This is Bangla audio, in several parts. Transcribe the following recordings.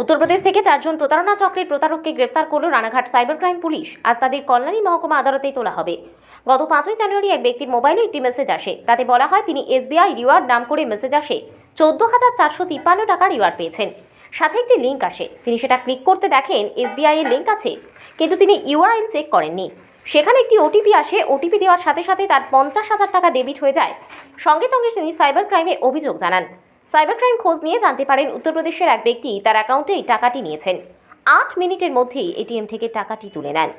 উত্তরপ্রদেশ থেকে চারজন প্রতারণা চক্রের প্রতারককে গ্রেফতার করল রানাঘাট সাইবার ক্রাইম পুলিশ। আজ তাদের কল্যাণী মহকুমা আদালতে তোলা হবে। গত পাঁচই জানুয়ারি এক ব্যক্তির মোবাইলে একটি মেসেজ আসে। তাতে বলা হয়, তিনি এসবিআই রিওয়ার্ড নাম করে মেসেজ আসে। চোদ্দ হাজার চারশো তিপ্পান্ন টাকা রিওয়ার্ড পেয়েছেন। সাথে একটি লিঙ্ক আসে। তিনি সেটা ক্লিক করতে দেখেন এসবিআই এর লিঙ্ক আছে, কিন্তু তিনি ইউআরএল চেক করেননি। সেখানে একটি ওটিপি আসে। ওটিপি দেওয়ার সাথে সাথে তার পঞ্চাশ হাজার টাকা ডেবিট হয়ে যায়। সঙ্গে সঙ্গে তিনি সাইবার ক্রাইমে অভিযোগ জানান। সাইবার ক্রাইম খোঁজ নিয়ে জানতে পারেন উত্তরপ্রদেশের এক ব্যক্তি তার অ্যাকাউন্টে এই টাকাটি নিয়েছেন। আট মিনিটের মধ্যেই এটিএম থেকে টাকাটি তুলে নেন।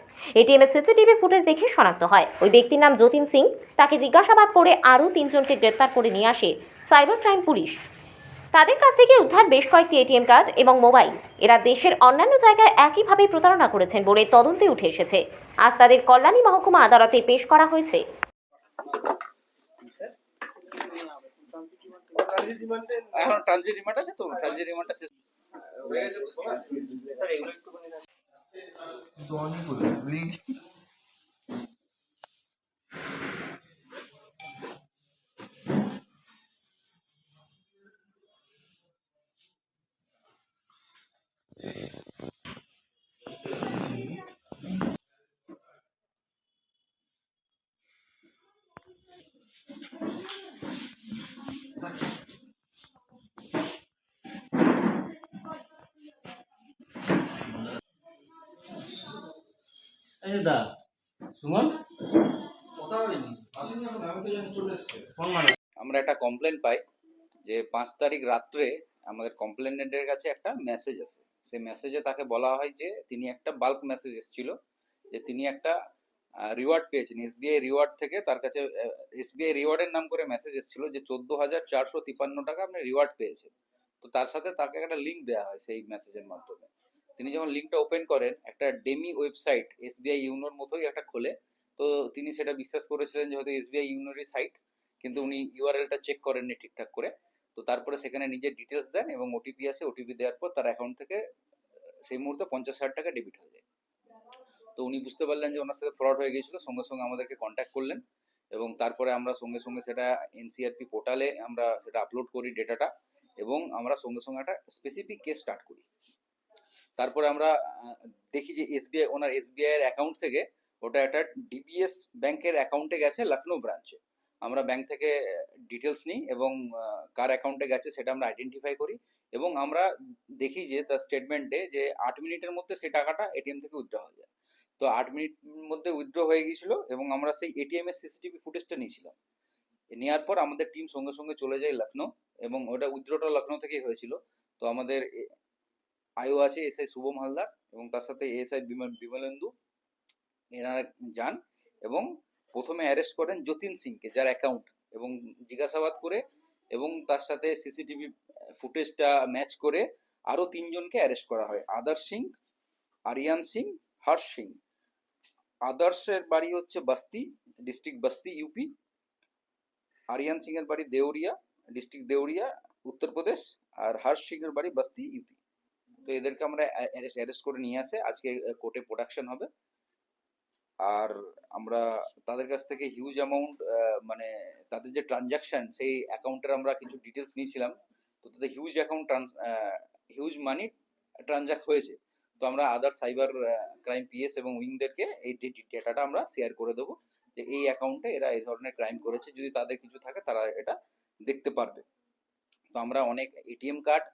এটিএমের সিসিটিভি ফুটেজ দেখে শনাক্ত হয়। ওই ব্যক্তির নাম যতীন সিং। তাকে জিজ্ঞাসাবাদ করে আরও তিনজনকে গ্রেপ্তার করে নিয়ে আসে সাইবার ক্রাইম পুলিশ। তাদের কাছ থেকে উদ্ধার বেশ কয়েকটি এটিএম কার্ড এবং মোবাইল। এরা দেশের অন্যান্য জায়গায় একইভাবে প্রতারণা করেছেন বলে তদন্তে উঠে এসেছে। আজ তাদের কল্যাণী মহকুমা আদালতে পেশ করা হয়েছে। এখন ট্রানজিট রিমান্ড আছে তো? ট্রানজিট রিমান্ডটা শেষ। বলে লিঙ্ক এই দা সুমন? কথা হয়নি। আসেনি এখন আমি তো জানি চলে এসছে। ফোন মানে? আমরা একটা কমপ্লেন পাই যে পাঁচ তারিখ রাত্রে আমাদের কমপ্লেনেন্টের কাছে একটা মেসেজ আছে সেই মেসেজে তাকে বলা হয় যে তিনি একটা বাল্ক মেসেজ এসেছিল যে তিনি একটা রিওয়ার্ড পেয়েছেন। এসবিআই রিওয়ার্ড থেকে তার কাছে এসবিআই রিওয়ার্ডের নাম করে মেসেজ এসেছিল যে চোদ্দ হাজার চারশো তিপ্পান্ন টাকা আপনি রিওয়ার্ড পেয়েছেন। তো তার সাথে তাকে একটা লিঙ্ক দেওয়া হয় সেই মেসেজের মাধ্যমে। তিনি যখন লিঙ্কটা ওপেন করেন, একটা ডেমি ওয়েবসাইট এসবিআই ইউনোর মতোই একটা খোলে। তো তিনি সেটা বিশ্বাস করেছিলেন যে হয়তো এসবিআই ইউনোরই সাইট কিন্তু উনি ইউআরএলটা চেক করেননি ঠিকঠাক করে। তো তারপরে সেখানে নিজের ডিটেলস দেন এবং ওটিপি আসে ওটিপি দেওয়ার পর তার অ্যাকাউন্ট থেকে সেই মুহূর্তে পঞ্চাশ হাজার টাকা ডেবিট হয়ে যায়। তো উনি বুঝতে পারলেন যে ওনার সাথে ফ্রড হয়ে গিয়েছিল। সঙ্গে সঙ্গে আমাদেরকে কন্ট্যাক্ট করলেন এবং তারপরে আমরা সঙ্গে সঙ্গে সেটা এনসিআরপি পোর্টালে আমরা সেটা আপলোড করি ডেটাটা এবং আমরা সঙ্গে সঙ্গে একটা স্পেসিফিক কেস স্টার্ট করি। তারপরে আমরা দেখি যে এসবিআই ওনার এসবিআই এর অ্যাকাউন্ট থেকে ওটা একটা ডিবিএস ব্যাংকের অ্যাকাউন্টে গেছে লখনৌ ব্রাঞ্চে আমরা ব্যাংক থেকে ডিটেলস নিই এবং কার অ্যাকাউন্টে গেছে সেটা আমরা আইডেন্টিফাই করি এবং আমরা দেখি যে তার স্টেটমেন্টে যে আট মিনিটের মধ্যে সেই টাকাটা এটিএম থেকে উইথড্র হয়ে যায়। তো আট মিনিট মধ্যে উইথড্র হয়ে গিয়েছিল এবং আমরা সেই এটিএম এর সিসিটিভি ফুটেজটা নিয়েছিলাম। নেওয়ার পর আমাদের টিম সঙ্গে সঙ্গে চলে যায় লখনৌ এবং ওটা উইথড্রটা লখনৌ থেকেই হয়েছিল। তো আমাদের আইও আছে এসআই শুভম হালদার এবং তার সাথে এস এসআই বিমলেন্দু, এনারা যান এবং প্রথমে অ্যারেস্ট করেন যতীন সিংকে, যার অ্যাকাউন্ট এবং জিজ্ঞাসাবাদ করে এবং তার সাথে সিসিটিভি ফুটেজটা ম্যাচ করে আরও তিনজনকে অ্যারেস্ট করা হয়। আদার সিং, আরিয়ান সিং, হর্ষ সিং। আদার্সের বাড়ি হচ্ছে বাস্তি ডিস্ট্রিক্ট বাস্তি ইউপি আরিয়ান সিং এর বাড়ি দেউরিয়া ডিস্ট্রিক্ট দেউরিয়া উত্তরপ্রদেশ আর হর্ষ সিং এর বাড়ি বাস্তি ইউপি তো এদেরকে আমরা অ্যারেস্ট করে নিয়ে আসে। আজকে কোর্টে প্রোডাকশন হবে। আর আমরা তাদের কাছ থেকে হিউজ অ্যামাউন্ট মানে তাদের যে ট্রানজাকশন সেই অ্যাকাউন্টের আমরা কিছু ডিটেলস নিয়েছিলাম। তো তাদের huge account huge money transact হয়েছে। তো আমরা আদার সাইবার ক্রাইম পিএস এবং উইংদেরকে এই ডেটাটা আমরা শেয়ার করে দেবো যে এই অ্যাকাউন্টে এরা এই ধরনের ক্রাইম করেছে। যদি তাদের কিছু থাকে তারা এটা দেখতে পারবে। তো আমরা অনেক এটিএম কার্ড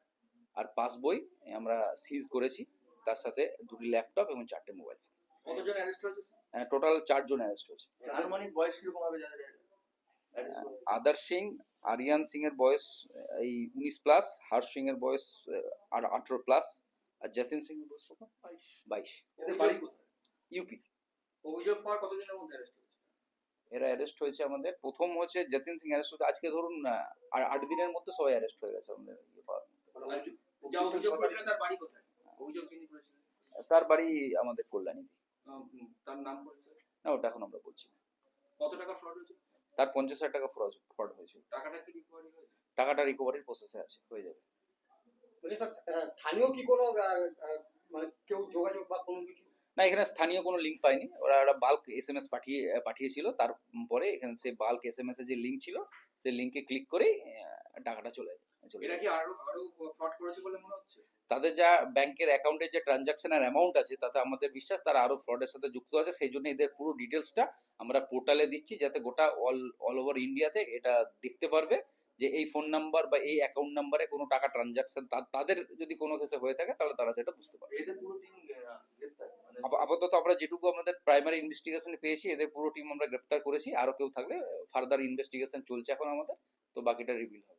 আর পাসবই আমরা সিজ করেছি। তার সাথে দুটি ল্যাপটপ এবং চারটে মোবাইল কতজন অ্যারেস্ট হয়েছে টোটাল চারজন অ্যারেস্ট হয়েছে। আনুমানিক বয়স কীরকম হবে যাদের আদার সিং আরিয়ান সিং এর বয়স এই উনিশ প্লাস হর্ষ সিং এর বয়স আর আঠারো প্লাস আর যতীন সিং? বাইশ। ইউপি অভিযোগ? পাওয়ার কতদিনের মধ্যে অ্যারেস্ট হয়েছে? এরা অ্যারেস্ট হয়েছে আমাদের। প্রথম হচ্ছে যতীন সিং অ্যারেস্ট হয়েছে। আজকে ধরুন আর আট দিনের মধ্যে সবাই অ্যারেস্ট হয়ে গেছে আমাদের ইয়ে পাওয়ার। মানে তার বাড়ি কোথায়? অভিযোগ যিনি করেছিলেন? তার বাড়ি আমাদের কল্যাণী তার নাম না ওটা এখন আমরা বলছি। কত টাকা ফ্রড হয়েছে? তার পঞ্চাশ হাজার টাকা ফ্রড ফ্রড হয়েছে। টাকাটা কি রিকভারি হয়েছে টাকাটা রিকভারির প্রসেসে আছে হয়ে যাবে। স্থানীয় কি কোনো আহ, আহ, মানে কেউ যোগাযোগ বা কোনো কিছু? না এখানে স্থানীয় কোনো লিঙ্ক পাইনি ওরা একটা বাল্ক এস এম এস পাঠিয়ে পাঠিয়েছিল তারপরে এখানে সেই বাল্ক এস এম এস এর যে লিঙ্ক ছিল সেই লিঙ্কে ক্লিক করেই টাকাটা চলে যায় চলে এরা যাবে। কি আরও আরও ফ্রড করেছে বলে মনে হচ্ছে? তাদের যা ব্যাংকের অ্যাকাউন্টে যে ট্রানজাকশনের অ্যামাউন্ট আছে তাতে আমাদের বিশ্বাস তারা আরও ফ্রডের সাথে যুক্ত আছে। সেই জন্য এদের পুরো ডিটেলসটা আমরা পোর্টালে দিচ্ছি যাতে গোটা অল অল ওভার ইন্ডিয়াতে এটা দেখতে পারবে। যে এই ফোন নাম্বার বা এই অ্যাকাউন্ট নাম্বারে কোনো টাকা ট্রানজাকশন তাদের যদি কোনো কেসে হয়ে থাকে তাহলে তারা সেটা বুঝতে পুরো মানে আপ- আপাতত আমরা যেটুকু আমাদের প্রাইমারি ইনভেস্টিগেশন পেয়েছি এদের পুরো টিম আমরা গ্রেপ্তার করেছি আরও কেউ থাকলে ফার্দার ইনভেস্টিগেশন চলছে এখন আমাদের তো বাকিটা রিভিল হবে।